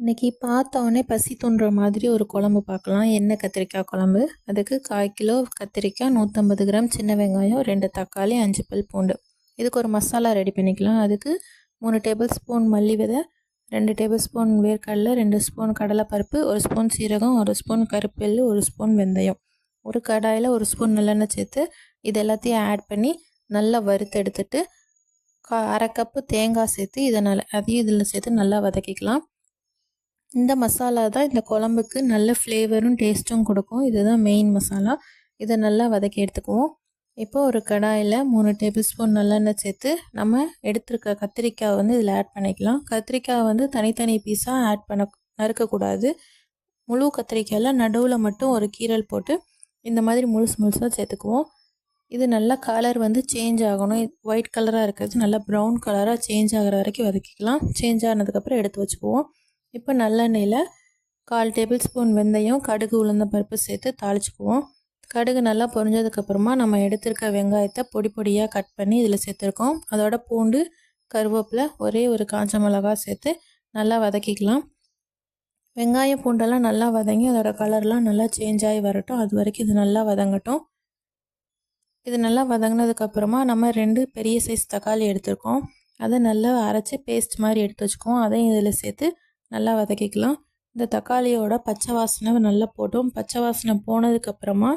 இன்றைக்கி பார்த்தோன்னே பசி தூண்டுற மாதிரி ஒரு குழம்பு பார்க்கலாம். எண்ணெய் கத்திரிக்காய் குழம்பு. அதுக்கு கால் கிலோ கத்திரிக்காய் நூற்றம்பது கிராம் சின்ன வெங்காயம் ரெண்டு தக்காளி அஞ்சு பல் பூண்டு. இதுக்கு ஒரு மசாலா ரெடி பண்ணிக்கலாம். அதுக்கு மூணு டேபிள் ஸ்பூன் மல்லி விதை ரெண்டு டேபிள் ஸ்பூன் வேர்க்கடலை ரெண்டு ஸ்பூன் கடலைப்பருப்பு ஒரு ஸ்பூன் சீரகம் ஒரு ஸ்பூன் கருப்பெல் ஒரு ஸ்பூன் வெந்தயம். ஒரு கடாயில் ஒரு ஸ்பூன் நல்லெண்ணெய் சேர்த்து இது எல்லாத்தையும் ஆட் பண்ணி நல்லா வறுத்து எடுத்துட்டு கா அரை கப்பு தேங்காய் சேர்த்து இதை நல்லா அதையும் இதில் சேர்த்து நல்லா வதக்கிக்கலாம். இந்த மசாலா தான் இந்த குழம்புக்கு நல்ல ஃப்ளேவரும் டேஸ்ட்டும் கொடுக்கும். இதுதான் மெயின் மசாலா. இதை நல்லா வதக்கி எடுத்துக்குவோம். இப்போ ஒரு கடாயில் மூணு டேபிள் ஸ்பூன் நல்லெண்ணெய் சேர்த்து நம்ம எடுத்துருக்க கத்திரிக்காய் வந்து இதில் ஆட் பண்ணிக்கலாம். கத்திரிக்காய் வந்து தனித்தனி பீஸாக ஆட் பண்ண நறுக்கக்கூடாது. முழு கத்திரிக்காயில் நடுவில் மட்டும் ஒரு கீரல் போட்டு இந்த மாதிரி முழுசு முழுசாக சேர்த்துக்குவோம். இது நல்லா கலர் வந்து சேஞ்ச் ஆகணும். ஒயிட் கலராக இருக்கிறது நல்லா ப்ரௌன் கலராக சேஞ்ச் ஆகிற வரைக்கும் வதக்கிக்கலாம். சேஞ்ச் ஆனதுக்கப்புறம் எடுத்து வச்சுக்குவோம். இப்போ நல்லெண்ணெயில் கால் டேபிள் ஸ்பூன் வெந்தயம் கடுகு உளுந்த பருப்பு சேர்த்து தாளிச்சுக்குவோம். கடுகு நல்லா பொரிஞ்சதுக்கப்புறமா நம்ம எடுத்திருக்க வெங்காயத்தை பொடி பொடியாக கட் பண்ணி இதில் சேர்த்துருக்கோம். அதோட பூண்டு கருவேப்பிலை ஒரே ஒரு காஞ்ச மிளகா சேர்த்து நல்லா வதக்கிக்கலாம். வெங்காயம் பூண்டெல்லாம் நல்லா வதங்கி அதோடய கலர்லாம் நல்லா சேஞ்ச் ஆகி வரட்டும். அது வரைக்கும் இது நல்லா வதங்கட்டும். இது நல்லா வதங்கினதுக்கப்புறமா நம்ம ரெண்டு பெரிய சைஸ் தக்காளி எடுத்திருக்கோம். அதை நல்லா அரைச்சி பேஸ்ட் மாதிரி எடுத்து வச்சுக்குவோம். அதையும் இதில் சேர்த்து நல்லா வதக்கிக்கலாம். இந்த தக்காளியோட பச்சை வாசனை நல்லா போட்டோம். பச்சை வாசனை போனதுக்கப்புறமா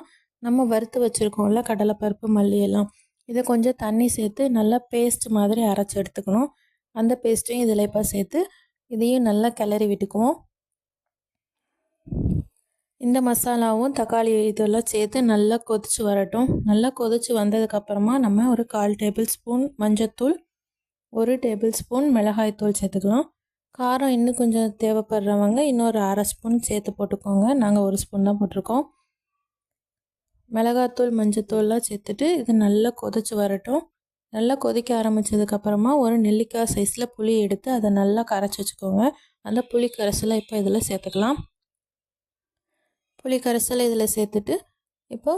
நம்ம வறுத்து வச்சுருக்கோம்ல கடலைப்பருப்பு மல்லி எல்லாம் இதை கொஞ்சம் தண்ணி சேர்த்து நல்லா பேஸ்ட் மாதிரி அரைச்சி எடுத்துக்கணும். அந்த பேஸ்ட்டையும் இதில் இப்போ சேர்த்து இதையும் நல்லா கிளறி விட்டுக்குவோம். இந்த மசாலாவும் தக்காளி இதெல்லாம் சேர்த்து நல்லா கொதிச்சு வரட்டும். நல்லா கொதிச்சு வந்ததுக்கப்புறமா நம்ம ஒரு கால் டேபிள் ஸ்பூன் மஞ்சத்தூள் ஒரு டேபிள் ஸ்பூன் மிளகாய்த்தூள் சேர்த்துக்கலாம். காரம் இன்னும் கொஞ்சம் தேவைப்படுறவங்க இன்னொரு அரை ஸ்பூன் சேர்த்து போட்டுக்கோங்க. நாங்கள் ஒரு ஸ்பூன் தான் போட்டிருக்கோம். மிளகாத்தூள் மஞ்சத்தூள்லாம் சேர்த்துட்டு இது நல்லா கொதிச்சு வரட்டும். நல்லா கொதிக்க ஆரம்பித்ததுக்கப்புறமா ஒரு நெல்லிக்காய் சைஸில் புளி எடுத்து அதை நல்லா கரைச்சி வச்சுக்கோங்க. அந்த புளி கரைசலை இப்போ இதில் சேர்த்துக்கலாம். புளி கரைசலை இதில் சேர்த்துட்டு இப்போ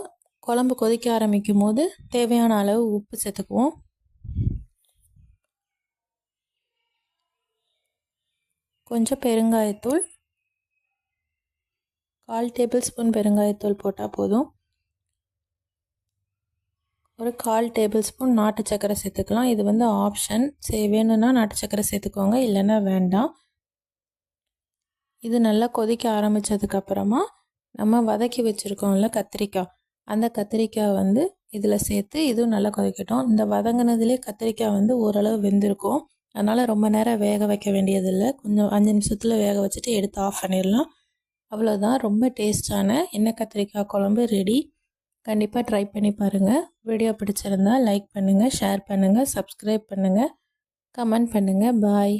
குழம்பு கொதிக்க ஆரம்பிக்கும் போது தேவையான அளவு உப்பு சேர்த்துக்குவோம். கொஞ்சம் பெருங்காயத்தூள். கால் டேபிள் ஸ்பூன் பெருங்காயத்தூள் போட்டால் போதும். ஒரு கால் டேபிள் ஸ்பூன் நாட்டு சக்கரை சேர்த்துக்கலாம். இது வந்து ஆப்ஷன். சே வேணும்னா நாட்டு சக்கரை சேர்த்துக்கோங்க இல்லைன்னா வேண்டாம். இது நல்லா கொதிக்க ஆரம்பித்ததுக்கப்புறமா நம்ம வதக்கி வச்சுருக்கோம்ல கத்திரிக்காய். அந்த கத்திரிக்காய் வந்து இதில் சேர்த்து இதுவும் நல்லா கொதிக்கட்டும். இந்த வதங்கினதுலேயே கத்திரிக்காய் வந்து ஓரளவு வெந்திருக்கும். அதனால் ரொம்ப நேரம் வேக வைக்க வேண்டியதில்லை. கொஞ்சம் அஞ்சு நிமிஷத்தில் வேக வச்சுட்டு எடுத்து ஆஃப் பண்ணிடலாம். அவ்வளோதான் ரொம்ப டேஸ்டான எண்ணெய் கத்திரிக்காய் குழம்பு ரெடி கண்டிப்பாக ட்ரை பண்ணி பாருங்கள் வீடியோ பிடிச்சிருந்தால் லைக் பண்ணுங்கள் ஷேர் பண்ணுங்கள் சப்ஸ்கிரைப் பண்ணுங்கள் கமெண்ட் பண்ணுங்கள் பாய்